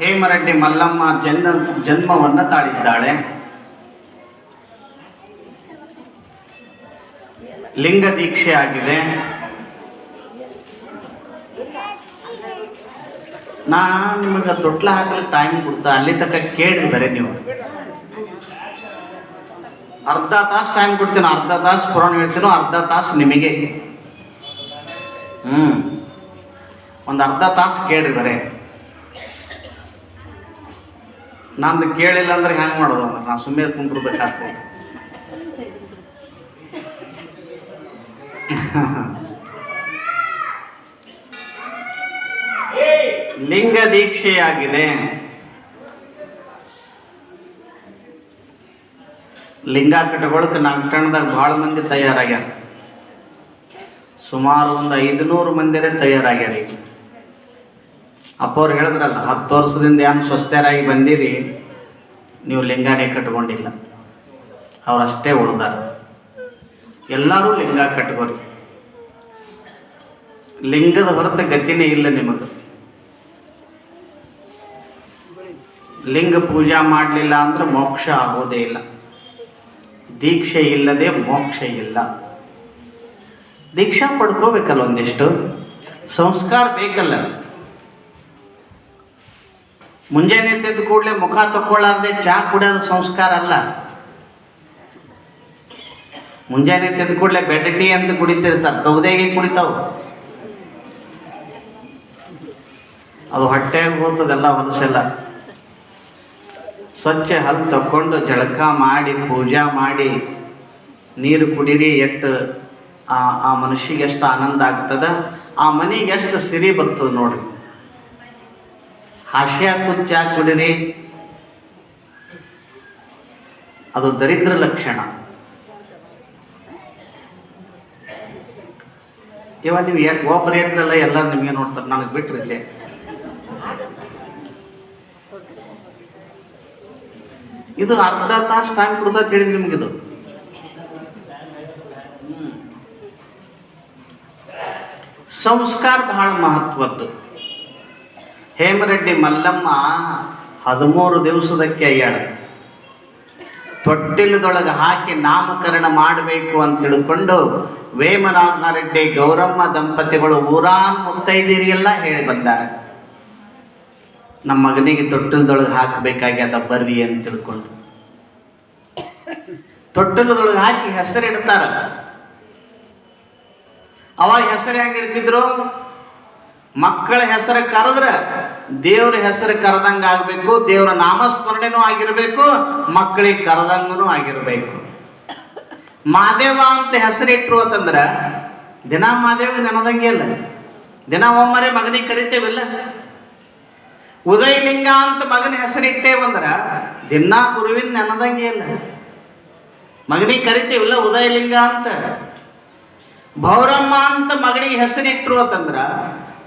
ಹೇಮರೆಡ್ಡಿ ಮಲ್ಲಮ್ಮ ಜನ್ಮ ಜನ್ಮವನ್ನು ತಾಳಿದ್ದಾಳೆ. ಲಿಂಗ ದೀಕ್ಷೆ ಆಗಿದೆ. ನಾ ನಿಮಗೆ ತೊಟ್ಲ ಹಾಕಲು ಟೈಮ್ ಕೊಡ್ತಾ, ಅಲ್ಲಿ ತನಕ ಕೇಳಿದ್ದಾರೆ ನೀವು. ಅರ್ಧ ತಾಸು ಟೈಮ್ ಕೊಡ್ತೀನಿ, ಅರ್ಧ ತಾಸು ಪುರಾಣ ಹೇಳ್ತೀನೋ, ಅರ್ಧ ತಾಸು ನಿಮಗೆ. ಹ್ಮ್. ಒಂದು ಅರ್ಧ ತಾಸು ಕೇಳಿದ್ದಾರೆ ನಂದು ಕೇಳಿಲ್ಲ ಅಂದ್ರೆ ಹೆಂಗೆ ಮಾಡೋದು? ಅಂದ್ರೆ ನಾ ಸುಮ್ಮನೆ ಕುಂಡಿರ್ಬೇಕಾಗ್ತದೆ ಲಿಂಗ ದೀಕ್ಷೆಯಾಗಿದೆ. ಲಿಂಗ ಕಟ್ಕೊಳಕ್ಕೆ ಕಣದಾಗ ಭಾಳ ಮಂದಿ ತಯಾರಾಗ್ಯಾರ. ಸುಮಾರು ಒಂದು ಐದುನೂರು ಮಂದಿರೇ ತಯಾರಾಗ್ಯಾರ ಈಗ. ಅಪ್ಪವ್ರು ಹೇಳಿದ್ರಲ್ಲ, ಹತ್ತು ವರ್ಷದಿಂದ ಏನು ಸ್ವಸ್ಥರಾಗಿ ಬಂದಿರಿ, ನೀವು ಲಿಂಗಾನೇ ಕಟ್ಕೊಂಡಿಲ್ಲ. ಅವರಷ್ಟೇ ಉಳ್ದಾರ. ಎಲ್ಲರೂ ಲಿಂಗ ಕಟ್ಕೋರಿ ಲಿಂಗದ ಹೊರತು ಗತಿನೇ ಇಲ್ಲ ನಿಮಗೆ. ಲಿಂಗ ಪೂಜಾ ಮಾಡಲಿಲ್ಲ ಅಂದ್ರೆ ಮೋಕ್ಷ ಆಗೋದೇ ಇಲ್ಲ. ದೀಕ್ಷೆ ಇಲ್ಲದೆ ಮೋಕ್ಷ ಇಲ್ಲ. ದೀಕ್ಷಾ ಪಡ್ಕೋಬೇಕಲ್ಲ ಒಂದಿಷ್ಟು. ಸಂಸ್ಕಾರ ಬೇಕಲ್ಲ. ಮುಂಜಾನೆ ಎದ್ದ ಕೂಡಲೇ ಮುಖ ತಕ್ಕೊಳ್ಳಾರ್ದೆ ಚಾ ಕುಡಿಯೋದು ಸಂಸ್ಕಾರ ಅಲ್ಲ. ಮುಂಜಾನೆ ಎದ್ದ ಕೂಡಲೇ ಬೆಡ್ ಟೀ ಅಂತ ಕುಡಿತಿರ್ತಾರೆ ಕೌದೇಗೆ ಕುಡಿತಾವು. ಅದು ಹೊಟ್ಟೆಗೆ ಹೋಗ್ತದೆಲ್ಲ ಹೊಲಸೆಲ್ಲ. ಸ್ವಚ್ಛ ಹಲ್ಲು ತಕ್ಕೊಂಡು ಜಳಕ ಮಾಡಿ, ಪೂಜಾ ಮಾಡಿ, ನೀರು ಕುಡೀರಿ ಎಷ್ಟು ಆ ಆ ಮನುಷ್ಯಗೆ ಎಷ್ಟು ಆನಂದ ಆಗ್ತದ, ಆ ಮನೆಗೆ ಎಷ್ಟು ಸಿರಿ ಬರ್ತದೆ ನೋಡ್ರಿ. ಹಾಸ್ಯ ಕುಚ್ಚ ಕುಡಿರಿ ಅದು ದರಿದ್ರ ಲಕ್ಷಣ. ಇವಾಗ ನೀವು ಯಾಕೆ ಒಬ್ಬರು ಏನ್ರಲ್ಲ ಎಲ್ಲ ನಿಮಗೆ ನೋಡ್ತಾರೆ. ನನಗೆ ಬಿಟ್ರಿ ಇಲ್ಲೇ. ಇದು ಅರ್ಧ ತಾಸು ಟೈಮ್ ಕೊಡ್ತಾ ನಿಮಗಿದು. ಹ್ಮ್. ಸಂಸ್ಕಾರ ಬಹಳ ಮಹತ್ವದ್ದು. ಹೇಮರೆಡ್ಡಿ ಮಲ್ಲಮ್ಮ ಹದಿಮೂರು ದಿವಸದಕ್ಕೆ ಅಯ್ಯಾಳ. ತೊಟ್ಟಿಲದೊಳಗೆ ಹಾಕಿ ನಾಮಕರಣ ಮಾಡಬೇಕು ಅಂತ ತಿಳ್ಕೊಂಡು ವೇಮನಾಥರೆಡ್ಡಿ ಗೌರಮ್ಮ ದಂಪತಿಗಳು ಊರಾನ್ ಮುತ್ತೈದಿರಿಗೆಲ್ಲ ಹೇಳಿ ಬಂದಾರೆ. ನಮ್ಮ ಮಗನಿಗೆ ತೊಟ್ಟಿಲದೊಳಗೆ ಹಾಕಬೇಕಾಗ್ಯದ ಬರ್ರಿ ಅಂತ ತಿಳ್ಕೊಂಡು. ತೊಟ್ಟಿಲದೊಳಗೆ ಹಾಕಿ ಹೆಸರಿಡ್ತಾರ ಅವಾಗ ಹೆಸರು ಹೆಂಗಿಡ್ತಿದ್ರು ಮಕ್ಕಳ ಹೆಸರು ಕರೆದ್ರ ದೇವ್ರ ಹೆಸರು ಕರೆದಂಗ ಆಗ್ಬೇಕು, ದೇವರ ನಾಮಸ್ಮರಣೆನೂ ಆಗಿರಬೇಕು, ಮಕ್ಕಳಿಗೆ ಕರೆದಂಗೂ ಆಗಿರಬೇಕು. ಮಾದೇವ ಅಂತ ಹೆಸರಿಟ್ರು ಅಂತಂದ್ರ, ದಿನ ಮಾದೇವ ನೆನದಂಗೆ ಇಲ್ಲ. ದಿನ ಒಮ್ಮರೆ ಮಗನಿಗೆ ಕರಿತೇವಿಲ್ಲ ಉದಯಲಿಂಗ ಅಂತ ಮಗನ ಹೆಸರಿಟ್ಟೇವಂದ್ರ ದಿನ ಗುರುವಿನ ನೆನದಂಗೆ ಇಲ್ಲ. ಮಗನಿಗೆ ಕರಿತೇವಿಲ್ಲ ಉದಯಲಿಂಗ ಅಂತ. ಭೌರಮ್ಮ ಅಂತ ಮಗನಿಗೆ ಹೆಸರಿಟ್ರು ಅಂತಂದ್ರ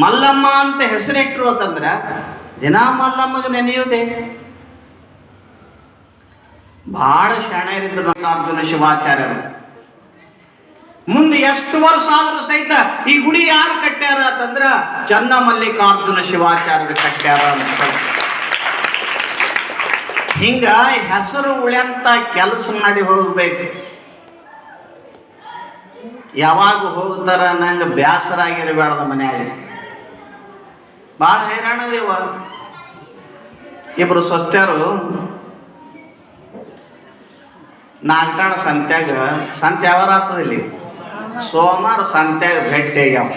ಮಲ್ಲಮ್ಮ ಅಂತ ಹೆಸರಿಟ್ರು ಅಂತಂದ್ರೆ, ದಿನ ಮಲ್ಲಮ್ಮಗ ನೆನೆಯುವುದೇ? ಬಹಳ ಶಾಣೆಯರಿದ್ರು ಮಲ್ಲಿಕಾರ್ಜುನ ಶಿವಾಚಾರ್ಯರು. ಮುಂದೆ ಎಷ್ಟು ವರ್ಷ ಆದರೂ ಸಹಿತ ಈ ಗುಡಿ ಯಾರು ಕಟ್ಟ್ಯಾರ ಅಂತಂದ್ರ ಚನ್ನ ಮಲ್ಲಿಕಾರ್ಜುನ ಶಿವಾಚಾರ್ಯರು ಕಟ್ಟ್ಯಾರ ಅಂತ ಹಿಂಗ ಹೆಸರು ಉಳಿಯಂತ ಕೆಲಸ ಮಾಡಿ ಹೋಗ್ಬೇಕು. ಯಾವಾಗ ಹೋಗ್ತಾರ ನಂಗೆ ಬ್ಯಾಸರಾಗಿರಬೇಡದ ಮನ್ಯಾಗ. ಭಾಳ ಹೈರಾಣದೇವ ಇಬ್ರು ಸ್ವಸ್ಥರು ನಾಲ್ಕಾಣ ಸಂತ್ಯಾಗ ಸಂತೆ ಯಾವಾರ ಆಗ್ತದ ಇಲ್ಲಿ? ಸೋಮವಾರ ಸಂತ್ಯಾಗ ಭೇಟಿ ಆಗ್ಯಾವ.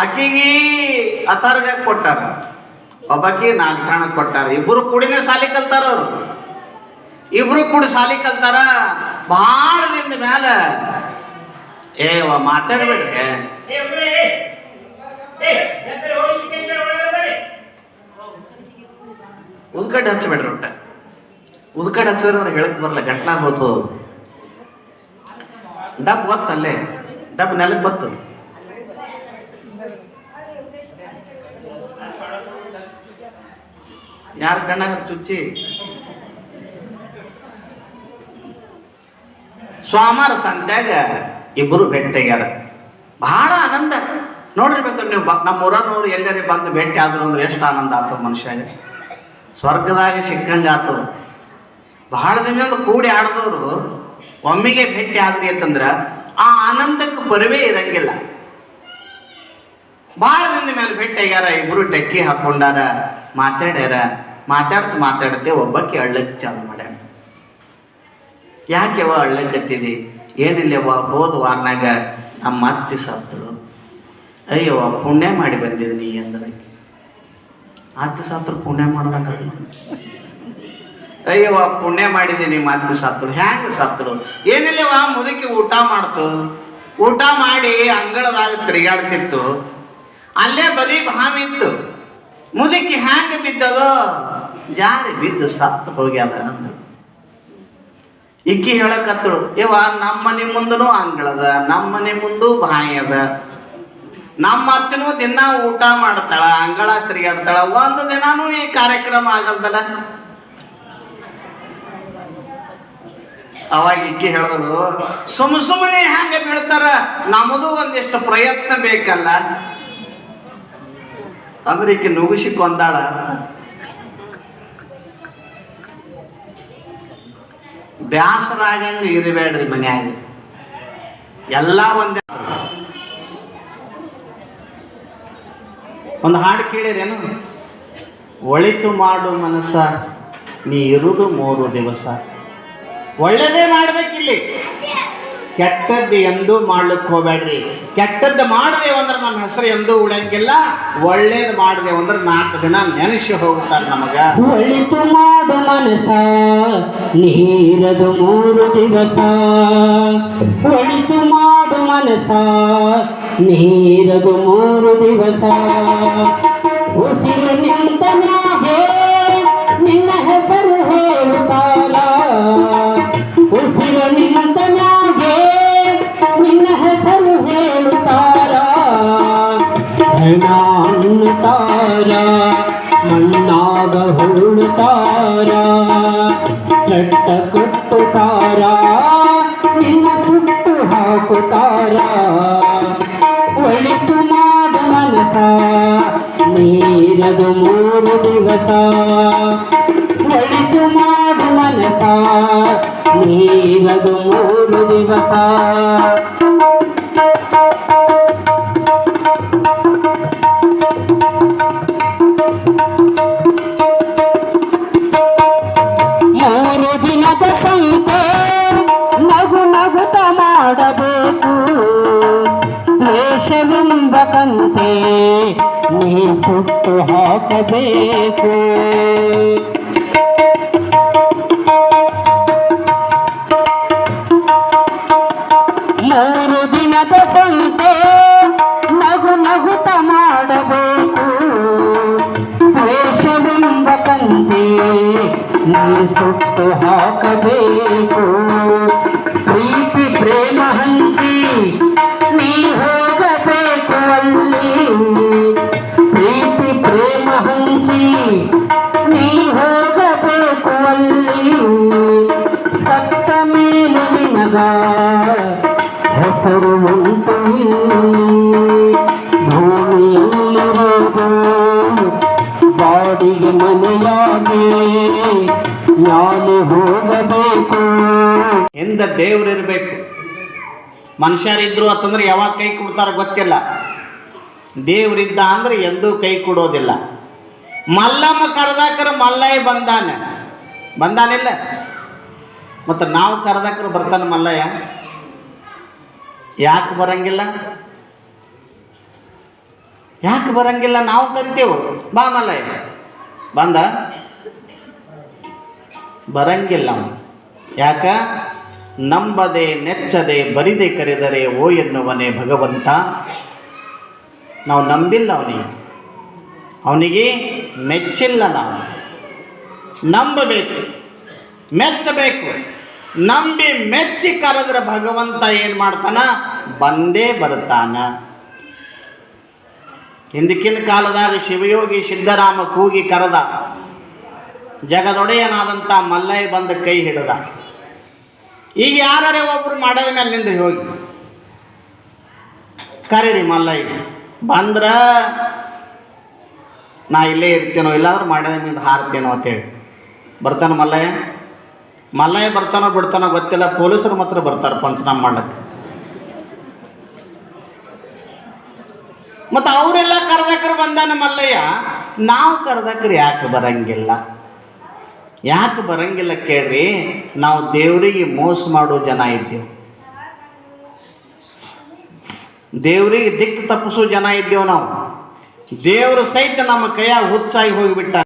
ಆಕಿಗೆ ಅಥರ್ಗ ಕೊಟ್ಟಾರ, ಒಬ್ಬಕಿ ನಾಲ್ಕಾಣ ಕೊಟ್ಟಾರ. ಇಬ್ರು ಕೂಡಿನೇ ಸಾಲಿ ಕಲ್ತಾರ ಅವರು. ಇಬ್ರು ಕೂಡ ಸಾಲಿ ಕಲ್ತಾರ ಭಾಳ ದಿನದ ಮ್ಯಾಲ. ಏವ ಮಾತಾಡ್ಬೇಡ್ರಿ. ಉದ್ಕಡ್ಡಿ ಹಚ್ಚಬೇಡ್ರಿ ಒಟ್ಟ. ಉದ್ಕಡ್ಡಿ ಹಚ್ಚಿದ್ರೆ ಅವ್ರಿಗೆ ಹೇಳಕ್ ಬರಲ್ಲ ಗಟ್ಲ ಹೋತು ಡಬ್ ಬತ್ತಲ್ಲೇ ಡಬ್ ನೆಲಕ್ಕೆ ಬತ್ತು. ಯಾರ ಕಣ್ಣಾಗ ಚುಚ್ಚಿ? ಸ್ವಾಮಾರ ಸಂತ್ಯಾಗ ಇಬ್ಬರು ಭೇಟಿಯಾಗ್ಯಾರ ಬಹಳ ಆನಂದ ನೋಡಿರ್ಬೇಕು ನೀವು ಬ ನಮ್ಮ ಊರನವ್ರು ಎಲ್ಲರೇ ಬಂದು ಭೇಟಿ ಆದ್ರು ಅಂದ್ರೆ ಎಷ್ಟು ಆನಂದ ಆಗ್ತದೆ ಮನುಷ್ಯಗೆ ಸ್ವರ್ಗದಾಗ ಸಿಕ್ಕಂಗೆ ಆತದ ಬಹಳ ದಿನದಿಂದ ಕೂಡಿ ಆಡಿದವರು ಒಮ್ಮೆಗೆ ಭೇಟಿ ಆದ್ರಿ ಅಂತಂದ್ರೆ ಆ ಆನಂದಕ್ಕೆ ಬರವೇ ಇರಂಗಿಲ್ಲ. ಭಾಳ ದಿನದ ಮೇಲೆ ಭೇಟಿ ಆಗ್ಯಾರ, ಇಬ್ರು ಟೆಕ್ಕಿ ಹಾಕೊಂಡಾರ, ಮಾತಾಡ್ಯಾರ. ಮಾತಾಡ್ತ ಮಾತಾಡ್ತೇ ಒಬ್ಬಕ್ಕೆ ಅಳ್ಳಕ್ಕೆ ಚಾಲು ಮಾಡ್ಯಾರ ಯಾಕೆವ ಅಳ್ಳಕ್ಕೆ ಏನಿಲ್ಲವ ಹೋದ ವಾರನಾಗ ನಮ್ಮ ಅತ್ತಿ ಸತ್ತಳು. ಅಯ್ಯವ್ವ ಪುಣ್ಯ ಮಾಡಿ ಬಂದಿದ್ದೀನಿ ಅಂದಳಕ್ಕೆ ಅತ್ತಿ ಸಾತ್ರ ಪುಣ್ಯ ಮಾಡ್ದಂಗಲ್ಲ ಅಯ್ಯೋ ಪುಣ್ಯ ಮಾಡಿದ್ದೀನಿ ಮತ್ತೆ ಸತ್ತಳು ಹ್ಯಾಂಗ ಸತ್ತಳು ಏನಿಲ್ಲವ ಮುದುಕಿ ಊಟ ಮಾಡ್ತು. ಊಟ ಮಾಡಿ ಅಂಗಳದಾಗ ತಿರುಗಾಡ್ತಿತ್ತು. ಅಲ್ಲೇ ಬದಿ ಭಾವಿತ್ತು ಮುದುಕಿ ಹ್ಯಾಂಗ ಬಿದ್ದದೋ? ಜಾರಿ ಬಿದ್ದು ಸತ್ತು ಹೋಗ್ಯಾದ ಅಂದ್ರು ಇಕ್ಕಿ ಹೇಳಕತ್ತಳು, ಇವ, ನಮ್ಮ ಮನೆ ಮುಂದನೂ ಅಂಗಳದ, ನಮ್ಮ ಮನೆ ಮುಂದೂ ಬಾಯಿ ಅದ. ನಮ್ಮ ಅತ್ತೆನು ದಿನ ಊಟ ಮಾಡ್ತಾಳ, ಅಂಗಳ ತಿರುಗಾಡ್ತಾಳ ಒಂದು ದಿನಾನು ಈ ಕಾರ್ಯಕ್ರಮ ಆಗಲ್ದಲ್ಲ? ಅವಾಗ ಇಕ್ಕಿ ಹೇಳೋದು, ಸುಮ್ ಸುಮ್ಮನೆ ಹ್ಯಾಂಗ ಬಿಡ್ತಾರ ನಮ್ಮದು ಒಂದಿಷ್ಟು ಪ್ರಯತ್ನ ಬೇಕಲ್ಲ. ಅಂದ್ರೆ ಈಕೆ ನುಗ್ಗಿಸಿ ಕೊಂದಾಳ. ಬ್ಯಾಸರಾಗ ಇರಬೇಡ್ರಿ ಮನ್ಯಾಗ. ಎಲ್ಲ ಒಂದೇ ಒಂದು ಹಾಡು ಕೇಳಿರೇನು? ಒಳಿತು ಮಾಡು ಮನಸ್ಸ, ನೀ ಇರುದು ಮೂರು ದಿವಸ. ಒಳ್ಳೇದೇ ಮಾಡ್ಬೇಕಿಲ್ಲಿ. ಕೆಟ್ಟದ್ದು ಎಂದೂ ಮಾಡ್ಲಿಕ್ಕೆ ಹೋಗ್ಬೇಡ್ರಿ. ಕೆಟ್ಟದ್ದು ಮಾಡಿದೆವು ಅಂದ್ರೆ ನಮ್ಮ ಹೆಸರು ಎಂದೂ ಉಳಂಗಿಲ್ಲ ಒಳ್ಳೇದು ಮಾಡಿದೆವು ಅಂದ್ರೆ ನಾಲ್ಕು ದಿನ ನೆನೆಸಿ ಹೋಗುತ್ತಾರೆ ನಮಗ. ಒಳಿತು ಮಾಡು ಮನಸ ನೀರದು ಮೂರು ದಿವಸ. ಒಳಿತು ಮಾಡು ಮನಸ ನೀರದು ಮೂರು ದಿವಸ. ಉಸಿರು ನಿಂತ ನಿನ್ನ ಹೆಸರು ಹೇಳುತ್ತಾರ ಉಸಿರು ನಿಂತ ನಿನ್ನ ಹೆಸರು ಹೇಳುತ್ತಾರ. ಅನ್ನುತ್ತಾರ ಮಣ್ಣಾಗ ಹುಳುತ್ತಾರ ಚಟ್ಟ ಕಟ್ಟುತ್ತಾರ, ನಿನ್ನ ಸುಟ್ಟು ಹಾಕುತ್ತಾರ. ಮಾಡು ಮನಸ ನೀರದು ಮೂರು ದಿವಸ ಒಳಿತು ಮಾಡು ಮನಸ ನೀರದು ಮೂರು ದಿವಸ ಹಾಕಬೇಕು ಮೂರು ದಿನದ ಸಂತೆ ನಗು ನಗುತ ಮಾಡಬೇಕು. ದ್ವೇಷವೆಂಬ ಕಂತೆ ನೀ ಸುಟ್ಟು ಹಾಕಬೇಕು. ಪ್ರೀತಿ, ಪ್ರೇಮ ಹಂಚಿ ಹೆಸರು ಭೂಮಿಯಲ್ಲಿರುವುದು ಬಾಡಿಗೆ ಮನೆಯಾಗಿ ನಾನು ಹೋಗಬೇಕು. ಎಂದ ದೇವ್ರಿರ್ಬೇಕು. ಮನುಷ್ಯರಿದ್ರು ಅಂತಂದ್ರೆ ಯಾವಾಗ ಕೈ ಕೊಡ್ತಾರ ಗೊತ್ತಿಲ್ಲ. ದೇವ್ರಿದ್ದ ಅಂದ್ರೆ ಎಂದೂ ಕೈ ಕೊಡೋದಿಲ್ಲ. ಮಲ್ಲಮ್ಮ ಕರೆದಾಕರ ಮಲ್ಲಯ್ಯ ಬಂದಾನೆ. ಬಂದಾನಿಲ್ಲ. ಮತ್ತು ನಾವು ಕರೆದಾಕರು ಬರ್ತಾನೆ ಮಲ್ಲಯ್ಯ? ಯಾಕೆ ಬರಂಗಿಲ್ಲ? ಯಾಕೆ ಬರಂಗಿಲ್ಲ? ನಾವು ಕರಿತೇವು. ಬಾ ಮಲಯ ಬಂದ? ಬರಂಗಿಲ್ಲ ಯಾಕ? ನಂಬದೆ, ನೆಚ್ಚದೆ, ಬರಿದೆ ಕರೆದರೆ, ಓ ಎನ್ನುವನೇ ಭಗವಂತ. ನಾವು ನಂಬಿಲ್ಲ ಅವನಿಗೆ. ಅವನಿಗೆ ಮೆಚ್ಚಿಲ್ಲ ನಾವು. ನಂಬಬೇಕು. ಮೆಚ್ಚಬೇಕು. ನಂಬಿ ಮೆಚ್ಚಿ ಕರೆದ್ರೆ ಭಗವಂತ ಏನು ಮಾಡ್ತಾನ? ಬಂದೇ ಬರುತ್ತಾನ. ಹಿಂದಕ್ಕಿನ ಕಾಲದಾಗ ಶಿವಯೋಗಿ ಸಿದ್ದರಾಮ ಕೂಗಿ ಕರೆದ ಜಗದೊಡೆಯನಾದಂಥ ಮಲ್ಲಯ್ಯ ಬಂದು ಕೈ ಹಿಡಿದ. ಈಗ ಯಾರೇ ಒಬ್ರು ಮಾಡೋದ ಮೇಲೆ ನಿಂದ್ರಿ ಹೋಗಿ? ಕರೀರಿ ಮಲ್ಲಯ್ಯ, ಬಂದ್ರ ನಾ ಇಲ್ಲೇ ಇರ್ತೇನೋ, ಇಲ್ಲಾಂದ್ರೆ ಮಾಡಿದ ಮೇಲೆ ಹಾರ್ತೇನೋ ಅಂತೇಳಿ. ಬರ್ತಾನ ಮಲ್ಲಯ್ಯ? ಮಲ್ಲಯ್ಯ ಬರ್ತಾನೋ ಬಿಡ್ತಾನೋ ಗೊತ್ತಿಲ್ಲ, ಪೊಲೀಸರು ಮಾತ್ರ ಬರ್ತಾರೆ ಪಂಚನಾಮ ಮಾಡಕ್ಕೆ ಮತ್ತು ಅವರೆಲ್ಲ ಕರ್ದಕರು ಬಂದ ನಮ್ಮಲ್ಲಯ್ಯ ನಾವು ಕರ್ದಕರು ಯಾಕೆ ಬರಂಗಿಲ್ಲ? ಯಾಕೆ ಬರಂಗಿಲ್ಲ ಕೇಳ್ರಿ, ನಾವು ದೇವರಿಗೆ ಮೋಸ ಮಾಡೋ ಜನ ಇದ್ದೇವೆ. ದೇವರಿಗೆ ದಿಕ್ಕು ತಪ್ಪಿಸೋ ಜನ ಇದ್ದೇವೆ ನಾವು. ದೇವರು ಸಹಿತ ನಮ್ಮ ಕೈಯಾಗ ಹುಚ್ಚಾಗಿ ಹೋಗಿಬಿಟ್ಟ